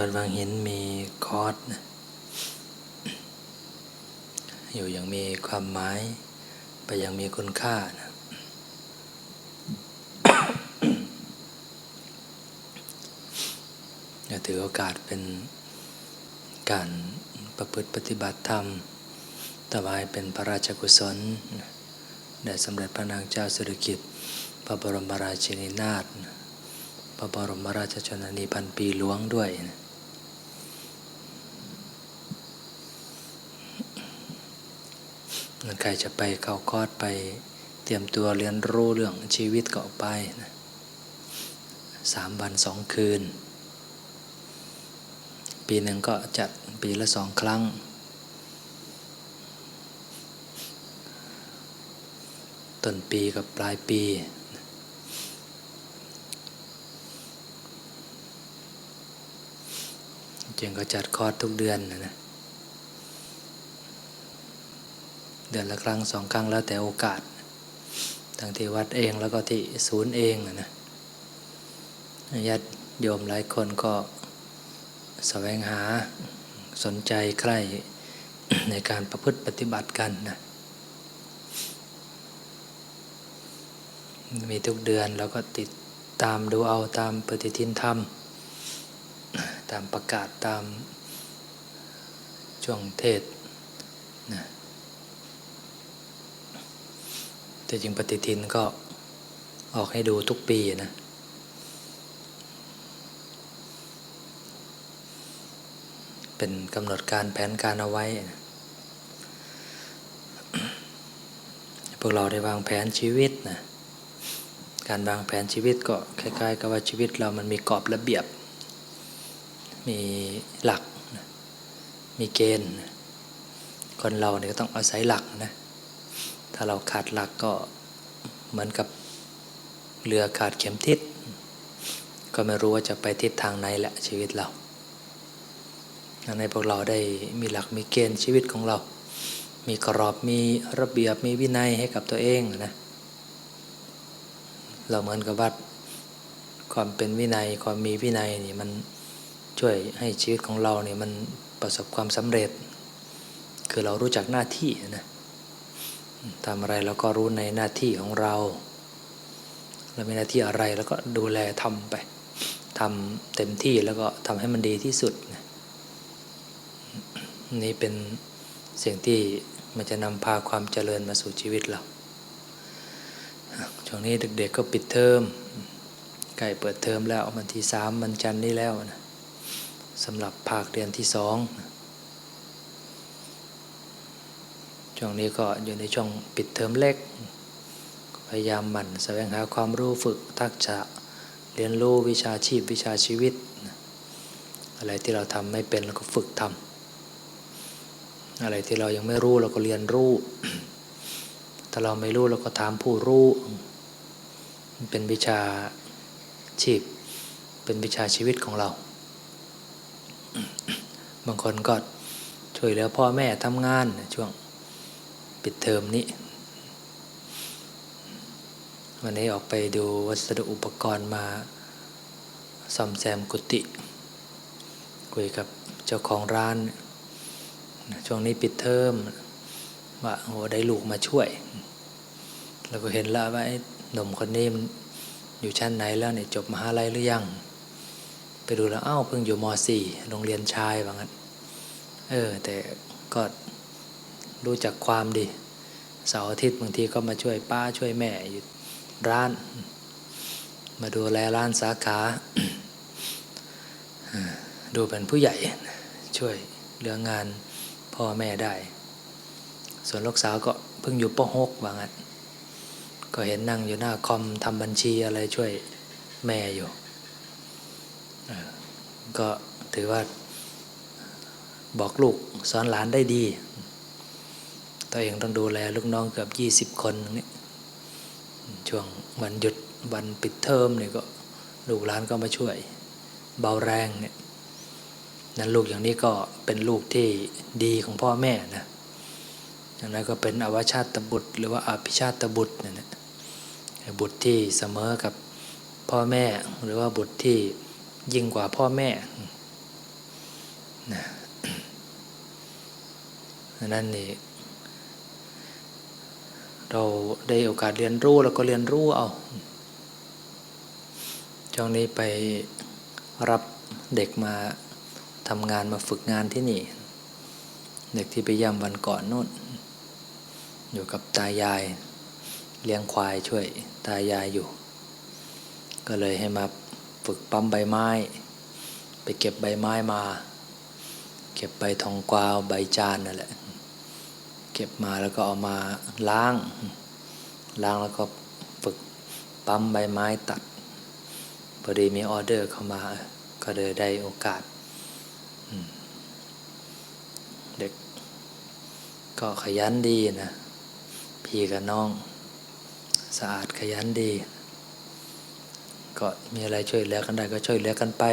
วัดบางหินมีคอร์สอยู่อย่างมีความหมาย ไปอย่างมีคุณค่านะอยาถือโอกาสเป็นการประพฤติปฏิบัติธรรมถวายเป็นพระราชกุศลแด่สมเด็จพระนางเจ้าสิริกิติ์พระบรมราชินีนาถพระบรมราชชนนีพันปีหลวงด้วยนะ ใครจะไปเข้าคอร์สไปเตรียมตัวเรียนรู้เรื่องชีวิตก็ออกไปนะสามวันสองคืน ปีหนึ่งก็จัดปีละสองครั้ง ต้นปีกับปลายปี จึงก็จัดคอร์สทุกเดือนนะนะ เดือนละครั้งสองครั้งแล้วแต่โอกาสทั้งที่วัดเองแล้วก็ที่ศูนย์เองนะนะญาติโยมหลายคนก็แสวงหาสนใจใคร่ในการประพฤติปฏิบัติกันนะมีทุกเดือนแล้วก็ติดตามดูเอาตามปฏิทินธรรม ตามประกาศตามช่วงเทศนะ แต่จริงปฏิทินก็ออกให้ดูทุกปีนะ เป็นกำหนดการแผนการเอาไว้นะพวกเราได้วางแผนชีวิตนะ การวางแผนชีวิตก็คล้ายๆ กับว่าชีวิตเรามันมีกรอบระเบียบ มีหลัก มีเกณฑ์ คนเราเนี่ยก็ต้องอาศัยหลักนะ ถ้าเราขาดหลักก็เหมือนกับเรือขาดเข็มทิศ ก็ไม่รู้ว่าจะไปทิศทางไหนแหละชีวิตเราในพวกเราได้มีหลักมีเกณฑ์ชีวิตของเรา มีกรอบมีระเบียบมีวินัยให้กับตัวเองนะเราเหมือนกับว่าความเป็นวินัยความมีวินัยนี่มันช่วยให้ชีวิตของเราเนี่ยมันประสบความสำเร็จ คือเรารู้จักหน้าที่นะ ทำอะไรเราก็รู้ในหน้าที่ของเรา เรามีหน้าที่อะไรแล้วก็ดูแลทำไปทำเต็มที่แล้วก็ทำให้มันดีที่สุดนะนี่เป็นสิ่งที่มันจะนำพาความเจริญมาสู่ชีวิตเรา ช่วงนี้เด็กๆก็ปิดเทอมใกล้เปิดเทอมแล้ววันที่สามวันจันนี้แล้วนะสำหรับภาคเรียนที่สอง ช่วงนี้ก็อยู่ในช่วงปิดเทอมเล็ก พยายามหมั่นแสวงหาความรู้ฝึกทักษะเรียนรู้วิชาชีพวิชาชีวิต อะไรที่เราทำไม่เป็นเราก็ฝึกทำอะไรที่เรายังไม่รู้เราก็เรียนรู้ ถ้าเราไม่รู้เราก็ถามผู้รู้ เป็นวิชาชีพ เป็นวิชาชีวิตของเรา บางคนก็ช่วยเหลือพ่อแม่ทำงานช่วง ปิดเทอมนี้ วันนี้ออกไปดูวัสดุอุปกรณ์มาซ่อมแซมกุฏิคุยกับเจ้าของร้าน ช่วงนี้ปิดเทอมว่าโอได้ลูกมาช่วย แล้วก็เห็นแล้วว่าหนุ่มคนนี้มันอยู่ชั้นไหนแล้วเนี่ยจบมหาลัยหรือยัง ไปดูแล้วอ้าวเพิ่งอยู่ม .4 โรงเรียนชายว่างั้น เออ แต่ก็ รู้จักความดีเสาร์อาทิตย์บางทีก็มาช่วยป้าช่วยแม่อยู่ร้าน มาดูแลร้านสาขาดูเป็นผู้ใหญ่ช่วยเรื่องงานพ่อแม่ได้ ส่วนลูกสาวก็เพิ่งอยู่ป .6 ว่างั้นก็เห็นนั่งอยู่หน้าคอมทำบัญชีอะไรช่วยแม่อยู่ก็ถือว่าบอกลูกสอนหลานได้ดี ตัวเองต้องดูแลลูกน้องเกือบยี่สิบคนนี่ช่วงวันหยุดวันปิดเทอมเนี่ยก็ลูกหลานก็มาช่วย เบาแรงเนี่ยนั้นลูกอย่างนี้ก็เป็นลูกที่ดีของพ่อแม่นะอย่างนั้นก็เป็นอวชาตบุตร หรือว่าอภิชาตบุตรเนี่ยนะบุตรที่เสมอกับพ่อแม่ หรือว่าบุตรที่ยิ่งกว่าพ่อแม่นะนั้นนี่ เราได้โอกาสเรียนรู้แล้วก็เรียนรู้เอาช่วงนี้ไปรับเด็กมาทำงานมาฝึกงานที่นี่ เด็กที่ไปย่ำวันก่อนนู่น อยู่กับตายาย เลี้ยงควายช่วยตายายอยู่ ก็เลยให้มาฝึกปั๊มใบไม้ ไปเก็บใบไม้มา เก็บใบทองกวาวใบจานนั่นแหละ เก็บมาแล้วก็เอามาล้าง ล้างแล้วก็ฝึกปั๊มใบไม้ตัดพอดีมีออเดอร์เข้ามา ก็เลยได้โอกาส เด็กก็ขยันดีนะ พี่กับน้อง สะอาดขยันดี ก็มีอะไรช่วยเหลือกันได้ก็ช่วยเหลือกันไป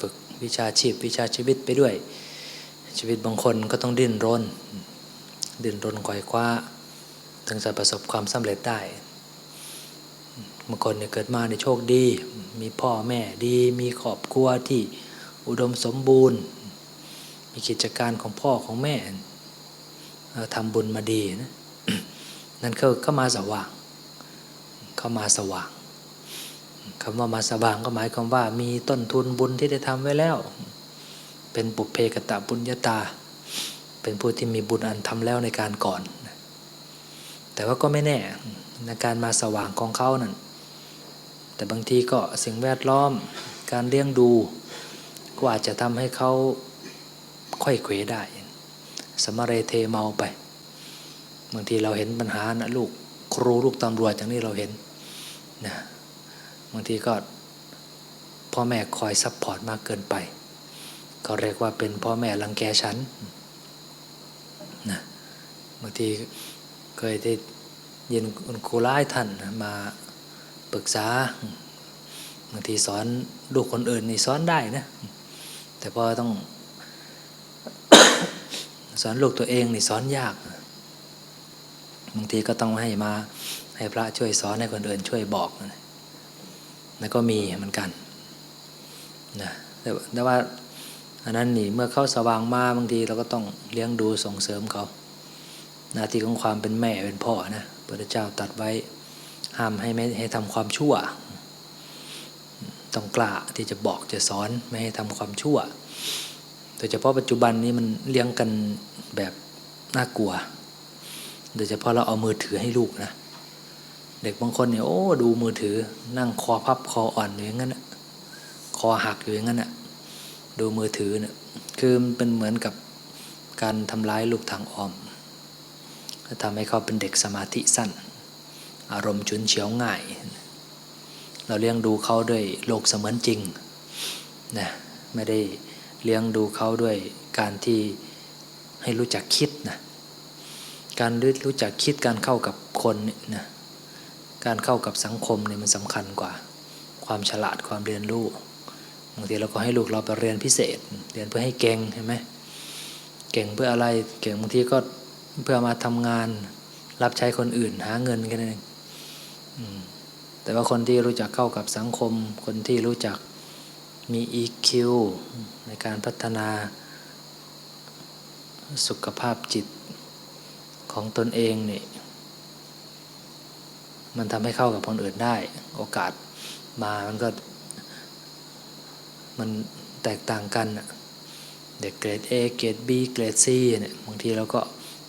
ฝึกวิชาชีพวิชาชีวิตไปด้วย ชีวิตบางคนก็ต้องดิ้นรน ดิ้นรนไขว่คว้า ถึงจะประสบความสำเร็จได้บางคนเนี่ยเกิดมาในโชคดี มีพ่อแม่ดี มีครอบครัวที่อุดมสมบูรณ์ มีกิจการของพ่อของแม่ทำบุญมาดีนะนั่นคือก็มาสว่าง เข้ามาสว่างคำว่ามาสว่างก็หมายความว่ามีต้นทุนบุญที่ได้ทำไว้แล้ว เป็นปุเพกตะบุญญาตา เป็นผู้ที่มีบุญอันทำแล้วในการก่อน แต่ว่าก็ไม่แน่ในการมาสว่างของเขานั่นแต่บางทีก็สิ่งแวดล้อมการเลี้ยงดูก็อาจจะทำให้เขาค่อยเขวได้ สมเรเทเมาไป บางทีเราเห็นปัญหานะลูกครูลูกตำรวจอย่างนี้เราเห็นนะบางทีก็พ่อแม่คอยซัพพอร์ตมากเกินไป ก็เรียกว่าเป็นพ่อแม่รังแกฉันนะบางทีเคยได้ยินคุณครูร้ายท่านมาปรึกษาบางทีสอนลูกคนอื่นนี่สอนได้นะแต่พอต้องสอนลูกตัวเองนี่สอนยากบางทีก็ต้องให้มาให้พระช่วยสอนให้คนอื่นช่วยบอกนะแล้วก็มีเหมือนกันนะแต่ว่า อันนั้นนี่เมื่อเขาสว่างมาบางทีเราก็ต้องเลี้ยงดูส่งเสริมเขา หน้าที่ของความเป็นแม่เป็นพ่อนะพระเจ้าตัดไว้ห้ามให้ไม่ให้ทำความชั่ว ต้องกล้าที่จะบอกจะสอนไม่ให้ทำความชั่วโดยเฉพาะปัจจุบันนี้มันเลี้ยงกันแบบน่ากลัว โดยเฉพาะเราเอามือถือให้ลูกนะ เด็กบางคนเนี่ยโอ้ดูมือถือนั่งคอพับคออ่อนอยู่อย่างนั้นนะคอหักอยู่อย่างนั้นนะ ดูมือถือเนี่ยคือมันเป็นเหมือนกับการทำร้ายลูกทางอ้อมทำให้เขาเป็นเด็กสมาธิสั้น อารมณ์ฉุนเฉียวง่าย เราเลี้ยงดูเขาด้วยโลกเสมือนจริงนะไม่ได้เลี้ยงดูเขาด้วยการที่ให้รู้จักคิดนะการรู้จักคิดการเข้ากับคนเนี่ยนะการเข้ากับสังคมเนี่ยมันสำคัญกว่า ความฉลาดความเรียนรู้ บางทีเราก็ให้ลูกเราไปเรียนพิเศษ เรียนเพื่อให้เก่งเห็นไหมเก่งเพื่ออะไรเก่งบางทีก็เพื่อมาทำงานรับใช้คนอื่นหาเงินกันเองแต่ว่าคนที่รู้จักเข้ากับสังคม คนที่รู้จักมี EQ ในการพัฒนาสุขภาพจิตของตนเองนี่มันทำให้เข้ากับคนอื่นได้ โอกาสมามันก็ มันแตกต่างกันเด็กเกรด A เกรด B เกรด C เนี่ยบางทีเราก็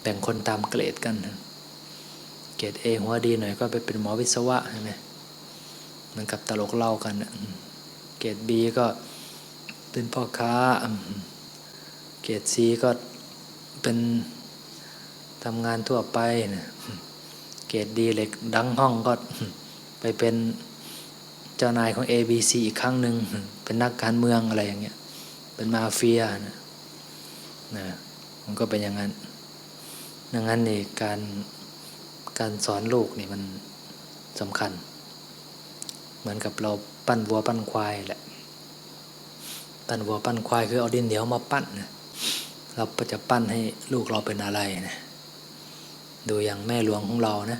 แบ่งคนตามเกรดกันเกรด A หัวดีหน่อยก็ไปเป็นหมอวิศวะใช่ไหมมันกับตลกเล่ากันเกรด B ก็เป็นพ่อค้า เกรด C ก็เป็นทำงานทั่วไปนะเกรดดีเล็กดังห้องก็ไปเป็นเจ้านายของ ABC อีกครั้งหนึ่ง เป็นนักการเมืองอะไรอย่างเงี้ย เป็นมาเฟียนะนะมันก็เป็นอย่างนั้นดังนั้นนี่การการสอนลูกนี่มันสำคัญ เหมือนกับเราปั้นวัวปั้นควายแหละ ปั้นวัวปั้นควายคือเอาดินเหนียวมาปั้นนะเราจะปั้นให้ลูกเราเป็นอะไรนะดูอย่างแม่หลวงของเรานะ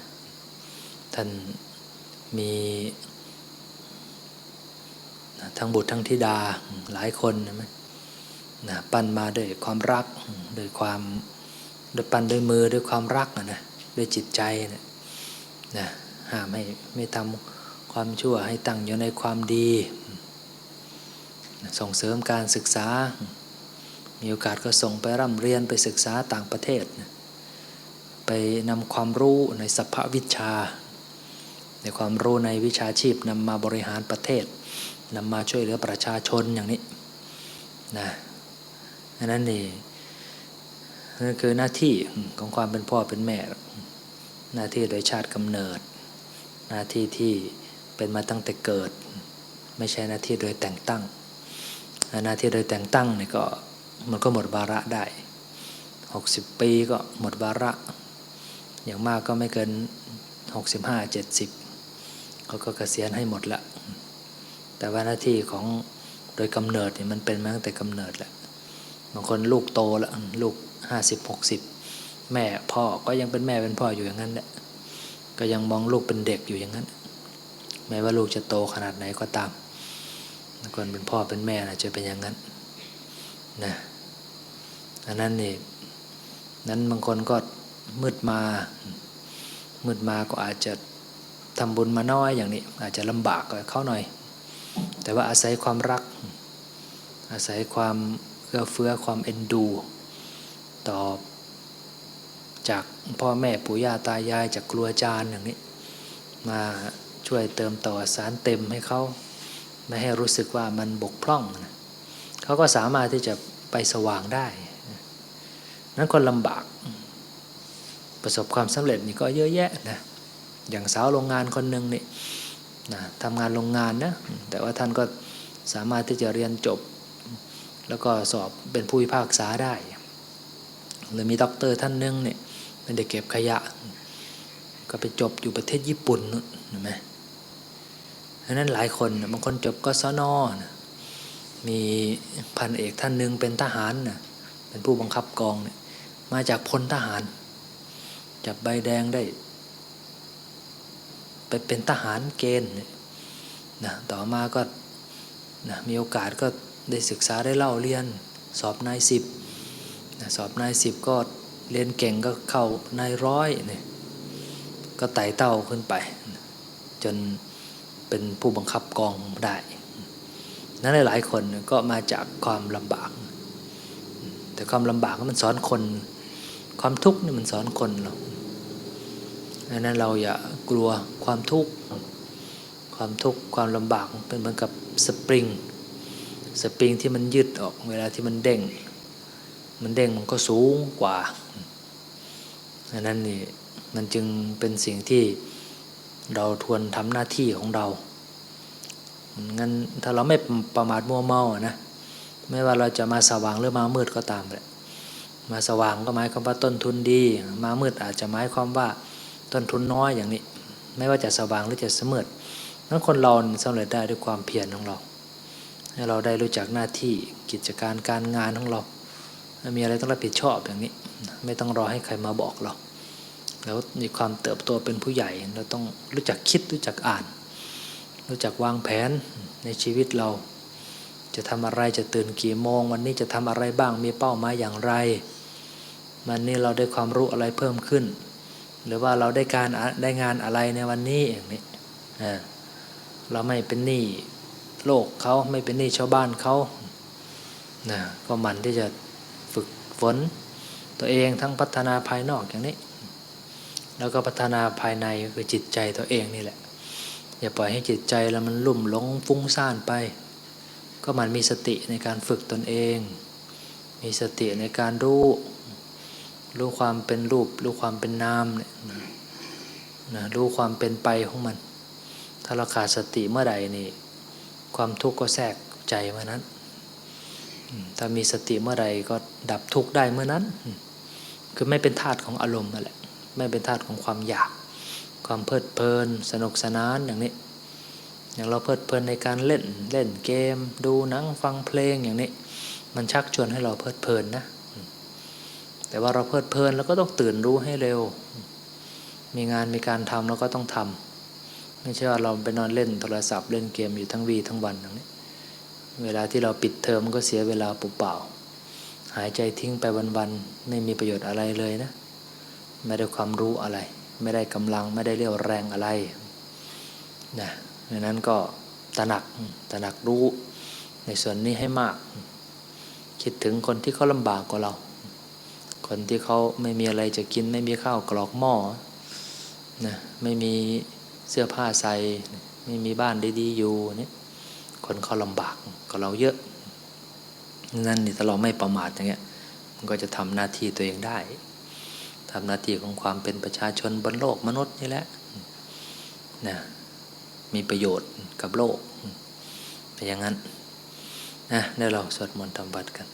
ท่านมี ทั้งบุตรทั้งธิดาหลายคนนะนะปั้นมาด้วยความรักด้วยความด้วยปั้นด้วยมือด้วยความรักนะด้วยจิตใจนะนะห้ามให้ไม่ทำความชั่วให้ตั้งอยู่ในความดีส่งเสริมการศึกษา มีโอกาสก็ส่งไปร่ำเรียนไปศึกษาต่างประเทศ ไปนำความรู้ในสัพพวิชา ในความรู้ในวิชาชีพนำมาบริหารประเทศ นำมาช่วยเหลือประชาชนอย่างนี้นะอันนั้นนี่นั่นคือหน้าที่ของความเป็นพ่อเป็นแม่ หน้าที่โดยชาติกำเนิด หน้าที่ที่เป็นมาตั้งแต่เกิด ไม่ใช่หน้าที่โดยแต่งตั้ง หน้าที่โดยแต่งตั้งนี่ก็มันก็หมดวาระได้ 60 ปีก็หมดวาระ อย่างมากก็ไม่เกิน 65 70เขาก็เกษียณให้หมดละ แต่ว่าหน้าที่ของโดยกำเนิดเนี่ยมันเป็นมาตั้งแต่กำเนิดแหละบางคนลูกโตแล้วลูก50 60แม่พ่อก็ยังเป็นแม่เป็นพ่ออยู่อย่างนั้นแหละก็ยังมองลูกเป็นเด็กอยู่อย่างนั้น แม้ว่าลูกจะโตขนาดไหนก็ตามบางคนเป็นพ่อเป็นแม่นะจะเป็นอย่างนั้นนะอันนั้นนี่นั้นบางคนก็มืดมามืดมาก็อาจจะทำบุญมาน้อยอย่างนี้ อาจจะลำบากกับเขาหน่อย แต่ว่าอาศัยความรัก อาศัยความเอื้อเฟื้อความเอ็นดู ต่อจากพ่อแม่ปู่ย่าตายายจากครูอาจารย์อย่างนี้ มาช่วยเติมต่อสารเต็มให้เขาไม่ให้รู้สึกว่ามันบกพร่องนะเขาก็สามารถที่จะไปสว่างได้ นั้นคนลำบาก ประสบความสำเร็จนี่ก็เยอะแยะนะอย่างสาวโรงงานคนหนึ่งนี่ นะทำงานโรงงานนะแต่ว่าท่านก็สามารถที่จะเรียนจบ แล้วก็สอบเป็นผู้พิพากษาได้ หรือมีด็อกเตอร์ท่านหนึงเนี่ยเป็นเด็กเก็บขยะ ก็ไปจบอยู่ประเทศญี่ปุ่นนู่นเห็นไหมดังนั้นหลายคนบางคนจบกศนนะมีพันเอกท่านหนึ่งเป็นทหารนะเป็นผู้บังคับกองเนี่ยมาจากพลทหาร จับใบแดงได้ ไปเป็นทหารเกณฑ์นะต่อมาก็นะมีโอกาสก็ได้ศึกษาได้เล่าเรียน สอบนายสิบนะสอบนายสิบก็เรียนเก่งก็เข้านายร้อยเนี่ยก็ไต่เต้าขึ้นไป จนเป็นผู้บังคับกองได้ นั้นหลายๆคนก็มาจากความลำบาก แต่ความลำบากมันสอนคน ความทุกข์นี่มันสอนคนเรา ดังนั้นเราอย่ากลัวความทุกข์ ความทุกข์ความลำบากเป็นเหมือนกับสปริง สปริงที่มันยืดออกเวลาที่มันเด้ง มันเด้งมันก็สูงกว่าดังนั้นนี่มันจึงเป็นสิ่งที่เราทวนทำหน้าที่ของเรางั้นถ้าเราไม่ประมาทมัวเมาอะนะไม่ว่าเราจะมาสว่างหรือมามืดก็ตามแหละมาสว่างก็หมายความว่าต้นทุนดี มามืดอาจจะหมายความว่า ต้นทุนน้อยอย่างนี้ ไม่ว่าจะสว่างหรือจะเสมืดนั้นคนเราสำเร็จได้ด้วยความเพียรของเรา ให้เราได้รู้จักหน้าที่กิจการการงานของเรา มีอะไรต้องรับผิดชอบอย่างนี้ ไม่ต้องรอให้ใครมาบอกเรา แล้วมีความเติบโตเป็นผู้ใหญ่ เราต้องรู้จักคิดรู้จักอ่าน รู้จักวางแผนในชีวิตเรา จะทำอะไรจะตื่นกี่โมง วันนี้จะทำอะไรบ้างมีเป้าหมายอย่างไรวันนี้เราได้ความรู้อะไรเพิ่มขึ้น หรือว่าเราได้การได้งานอะไรในวันนี้อย่างนี้เราไม่เป็นหนี้โลกเขาไม่เป็นหนี้ชาวบ้านเขานะก็มันที่จะฝึกฝนตัวเองทั้งพัฒนาภายนอกอย่างนี้ แล้วก็พัฒนาภายในคือจิตใจตัวเองนี่แหละ อย่าปล่อยให้จิตใจเรามันลุ่มหลงฟุ้งซ่านไป ก็มันมีสติในการฝึกตนเอง มีสติในการรู้ รู้ความเป็นรูป รู้ความเป็นนามเนี่ยนะรู้ความเป็นไปของมัน ถ้าเราขาดสติเมื่อใดนี่ความทุกข์ก็แทรกใจเมื่อนั้น ถ้ามีสติเมื่อใดก็ดับทุกข์ได้เมื่อนั้น คือไม่เป็นธาตุของอารมณ์นั่นแหละ ไม่เป็นธาตุของความอยาก ความเพลิดเพลิน สนุกสนานอย่างนี้ อย่างเราเพลิดเพลินในการเล่นเล่นเกม ดูหนังฟังเพลงอย่างนี้ มันชักชวนให้เราเพลิดเพลินนะ แต่ว่าเราเพลิดเพลินเราก็ต้องตื่นรู้ให้เร็ว มีงานมีการทำเราก็ต้องทำไม่ใช่ว่าเราไปนอนเล่นโทรศัพท์เล่นเกมอยู่ทั้งวีทั้งวันอย่างนี้เวลาที่เราปิดเทอมก็เสียเวลาเปล่าหายใจทิ้งไปวันๆไม่มีประโยชน์อะไรเลยนะ ไม่ได้ความรู้อะไร ไม่ได้กำลังไม่ได้เรี่ยวแรงอะไรนะดังนั้นก็ตระหนักตระหนักรู้ในส่วนนี้ให้มาก คิดถึงคนที่เขาลำบากกว่าเรา คนที่เขาไม่มีอะไรจะกิน ไม่มีข้าวกรอกหม้อนะไม่มีเสื้อผ้าใส่ไม่มีบ้านดีๆอยู่เนี่ยคนเขาลำบากกว่าเราเยอะ นั่นนี่ถ้าเราไม่ประมาทอย่างเงี้ยมันก็จะทำหน้าที่ตัวเองได้ทำหน้าที่ของความเป็นประชาชนบนโลกมนุษย์นี่แหละนะมีประโยชน์กับโลกเป็นอย่างนั้นนะเดี๋ยวเราสวดมนต์ทำบัตรกัน